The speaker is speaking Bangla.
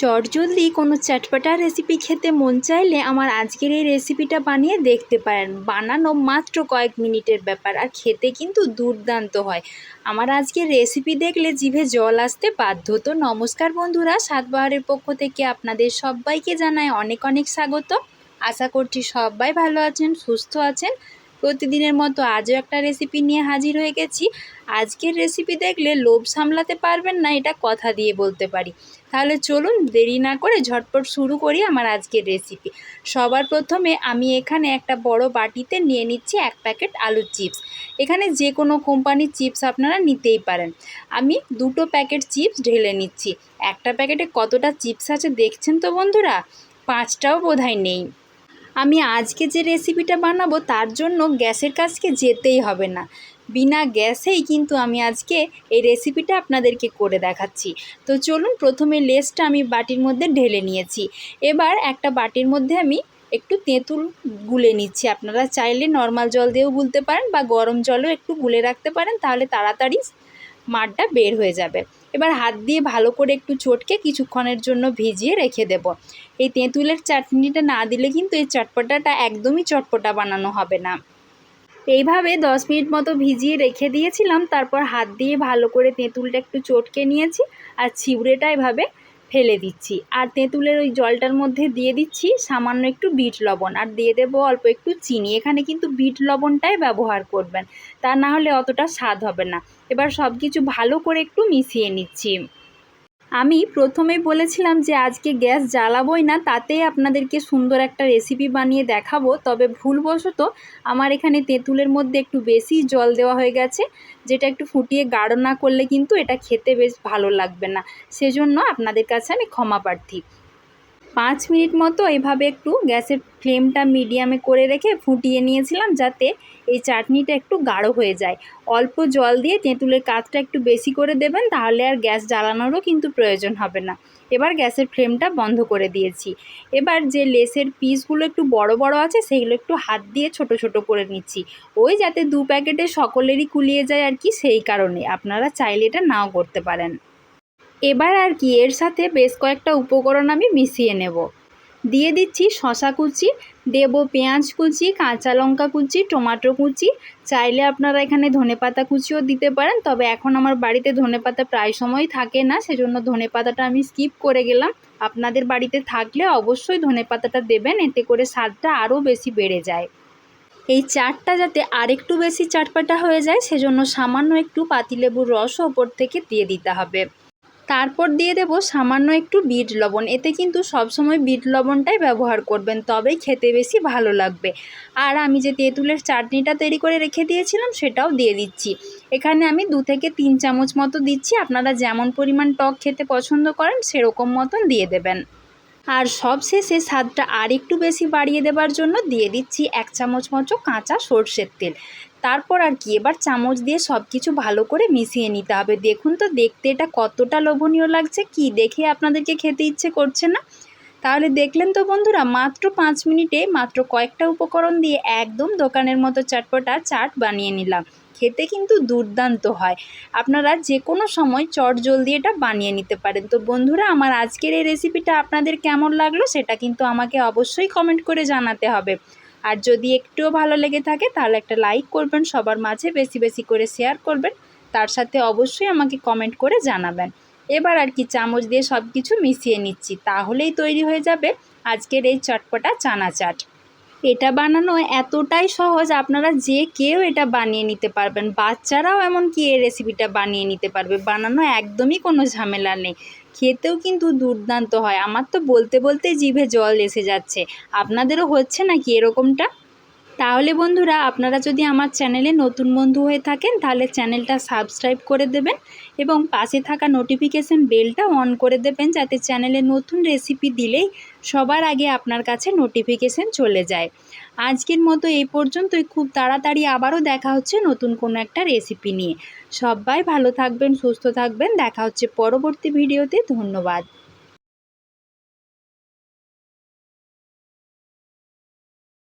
চটজলদি কোনো চটপটা রেসিপি খেতে মন চাইলে আমার আজকের এই রেসিপিটা বানিয়ে দেখতে পারেন। বানানো মাত্র কয়েক মিনিটের ব্যাপার, আর খেতে কিন্তু দুর্দান্ত হয়। আমার আজকের রেসিপি দেখলে জিভে জল আসতে বাধ্য। তো নমস্কার বন্ধুরা সাতবাহারের পক্ষ থেকে আপনাদের সবাইকে জানায় অনেক অনেক স্বাগত। আশা করছি সবাই ভালো আছেন, সুস্থ আছেন। প্রতিদিনের মতো আজও একটা রেসিপি নিয়ে হাজির হয়ে গেছি। আজকের রেসিপি দেখলে লোভ সামলাতে পারবেন না, এটা কথা দিয়ে বলতে পারি। তাহলে চলুন দেরি না করে ঝটপট শুরু করি আমার আজকের রেসিপি সবার প্রথমে আমি এখানে একটা বড় বাটিতে নিয়ে নিচ্ছি এক প্যাকেট আলুর চিপস। এখানে যে কোনো কোম্পানির চিপস আপনারা নিতেই পারেন। আমি দুটো প্যাকেট চিপস ঢেলে নিচ্ছি। একটা প্যাকেটে কতটা চিপস আছে দেখছেন তো বন্ধুরা? পাঁচটাও বোধহয় নেই। আমি আজকে যে রেসিপিটা বানাবো তার জন্য গ্যাসের কাছকে যেতেই হবে না। বিনা গ্যাসেই কিন্তু আমি আজকে এই রেসিপিটা আপনাদেরকে করে দেখাচ্ছি। তো চলুন প্রথমে লেসটা আমি বাটির মধ্যে ঢেলে নিয়েছি। এবার একটা বাটির মধ্যে আমি একটু তেঁতুল গুলে নিচ্ছি। আপনারা চাইলে নর্মাল জল দিয়েও গুলতে পারেন বা গরম জলও একটু গুলে রাখতে পারেন, তাহলে তাড়াতাড়ি মাঠটা বের হয়ে যাবে। এবার হাত দিয়ে ভালো করে একটু চটকে কিছুক্ষণের জন্য ভিজিয়ে রেখে দেব। এই তেঁতুলের চাটনিটা না দিলে কিন্তু এই চটপটাটা একদমই চটপটা বানানো হবে না। এইভাবে দশ মিনিট মতো ভিজিয়ে রেখে দিয়েছিলাম, তারপর হাত দিয়ে ভালো করে তেঁতুলটা একটু চটকে নিয়েছি আর ছিবড়েটা এভাবে ফেলে দিচ্ছি। আর তেঁতুলের ওই জলটার মধ্যে দিয়ে দিচ্ছি সামান্য একটু বিট লবণ। আর দিয়ে দেবো অল্প একটু চিনি। এখানে কিন্তু বিট লবণটাই ব্যবহার করবেন। তা না হলে অতটা স্বাদ হবে না। এবার সব কিছু ভালো করে একটু মিশিয়ে নিচ্ছি। আমি প্রথমে বলেছিলাম যে আজকে গ্যাস জ্বালাবই না, তাতেই আপনাদেরকে সুন্দর একটা রেসিপি বানিয়ে দেখাবো। তবে ভুলবশত আমার এখানে তেঁতুলের মধ্যে একটু বেশি জল দেওয়া হয়ে গেছে, যেটা একটু ফুটিয়ে গাঢ় না করলে কিন্তু এটা খেতে বেশ ভালো লাগবে না। সেজন্য আপনাদের কাছে আমি ক্ষমা প্রার্থী। পাঁচ মিনিট মতো এভাবে একটু গ্যাসের ফ্লেমটা মিডিয়ামে করে রেখে ফুটিয়ে নিয়েছিলাম যাতে এই চাটনিটা একটু গাঢ় হয়ে যায়। অল্প জল দিয়ে তেঁতুলের কাজটা একটু বেশি করে দেবেন, তাহলে আর গ্যাস জ্বালানোরও কিন্তু প্রয়োজন হবে না। এবার গ্যাসের ফ্লেমটা বন্ধ করে দিয়েছি। এবার যে লেসের পিসগুলো একটু বড় বড় আছে, সেগুলো একটু হাত দিয়ে ছোট ছোট করে নিচ্ছি। ওই যাতে দু প্যাকেটে সকলেরই কুলিয়ে যায় আর কি, সেই কারণে। আপনারা চাইলে এটা নাও করতে পারেন। এবার আর কি, এর সাথে বেশ কয়েকটা উপকরণ আমি মিশিয়ে নেব। দিয়ে দিচ্ছি শশা কুচি, দেব পেঁয়াজ কুচি, কাঁচা লঙ্কা কুচি, টমাটো কুচি। চাইলে আপনারা এখানে ধনেপাতা কুচিও দিতে পারেন, তবে এখন আমার বাড়িতে ধনেপাতা প্রায় সময় থাকে না, সেজন্য ধনেপাতাটা আমি স্কিপ করে গেলাম। আপনাদের বাড়িতে থাকলে অবশ্যই ধনেপাতাটা দেবেন, এতে করে স্বাদটা আরও বেশি বেড়ে যায়। এই চাটটা যাতে আরেকটু বেশি চাটপাটা হয়ে যায়, সেজন্য সামান্য একটু পাতিলেবুর রস ওপর থেকে দিয়ে দিতে হবে। তারপর দিয়ে দেব সামান্য একটু বিট লবণ। এতে কিন্তু সবসময় বিট লবণটাই ব্যবহার করবেন, তবেই খেতে বেশি ভালো লাগবে। আর আমি যে তেঁতুলের চাটনিটা তৈরি করে রেখে দিয়েছিলাম, সেটাও দিয়ে দিচ্ছি। এখানে আমি দু থেকে তিন চামচ মতো দিচ্ছি, আপনারা যেমন পরিমাণ টক খেতে পছন্দ করেন, সেরকম মতন দিয়ে দেবেন। আর সব শেষে স্বাদটা আর একটু বেশি বাড়িয়ে দেবার জন্য দিয়ে দিচ্ছি এক চামচ মতো কাঁচা সর্ষের তেল। তারপর আর কি, এবার চামচ দিয়ে সব কিছু ভালো করে মিশিয়ে নিতে হবে। দেখুন তো, দেখতে এটা কতটা লোভনীয় লাগছে, কি দেখে আপনাদেরকে খেতে ইচ্ছে করছে না? তাহলে দেখলেন তো বন্ধুরা, মাত্র পাঁচ মিনিটে মাত্র কয়েকটা উপকরণ দিয়ে একদম দোকানের মতো চটপটা চাট বানিয়ে নিলাম। খেতে কিন্তু দুর্দান্ত হয়। আপনারা যে কোনো সময় চট জলদি এটা বানিয়ে নিতে পারেন। তো বন্ধুরা, আমার আজকের এই রেসিপিটা আপনাদের কেমন লাগল, সেটা কিন্তু আমাকে অবশ্যই কমেন্ট করে জানাতে হবে। আর যদি একটুও ভালো লেগে থাকে, তাহলে একটা লাইক করবেন, সবার মাঝে বেশি বেশি করে শেয়ার করবেন। তার সাথে অবশ্যই আমাকে কমেন্ট করে জানাবেন। এবার আর কি চামচ দিয়ে সব কিছু মিশিয়ে নিচ্ছি, তাহলেই তৈরি হয়ে যাবে আজকের এই চটপটা চানা চাট এটা বানানো এতটাই সহজ, আপনারা যে কেউ এটা বানিয়ে নিতে পারবেন। বাচ্চারাও এমনকি এই রেসিপিটা বানিয়ে নিতে পারবে। বানানো একদমই কোনো ঝামেলা নেই। খেতেও কিন্তু দুর্দান্ত হয়। আমার তো বলতে বলতে জিভে জল এসে যাচ্ছে। আপনাদেরও হচ্ছে নাকি এরকমটা? তাহলে বন্ধুরা, আপনারা যদি আমার চ্যানেলে নতুন বন্ধু হয়ে থাকেন, তাহলে চ্যানেলটা সাবস্ক্রাইব করে দেবেন এবং পাশে থাকা নোটিফিকেশান বেলটা অন করে দেবেন, যাতে চ্যানেলে নতুন রেসিপি দিলেই সবার আগে আপনার কাছে নোটিফিকেশন চলে যায়। আজকের মতো এই পর্যন্তই। খুব তাড়াতাড়ি আবারও দেখা হচ্ছে নতুন কোনো একটা রেসিপি নিয়ে। সবাই ভালো থাকবেন, সুস্থ থাকবেন। দেখা হচ্ছে পরবর্তী ভিডিওতে ধন্যবাদ।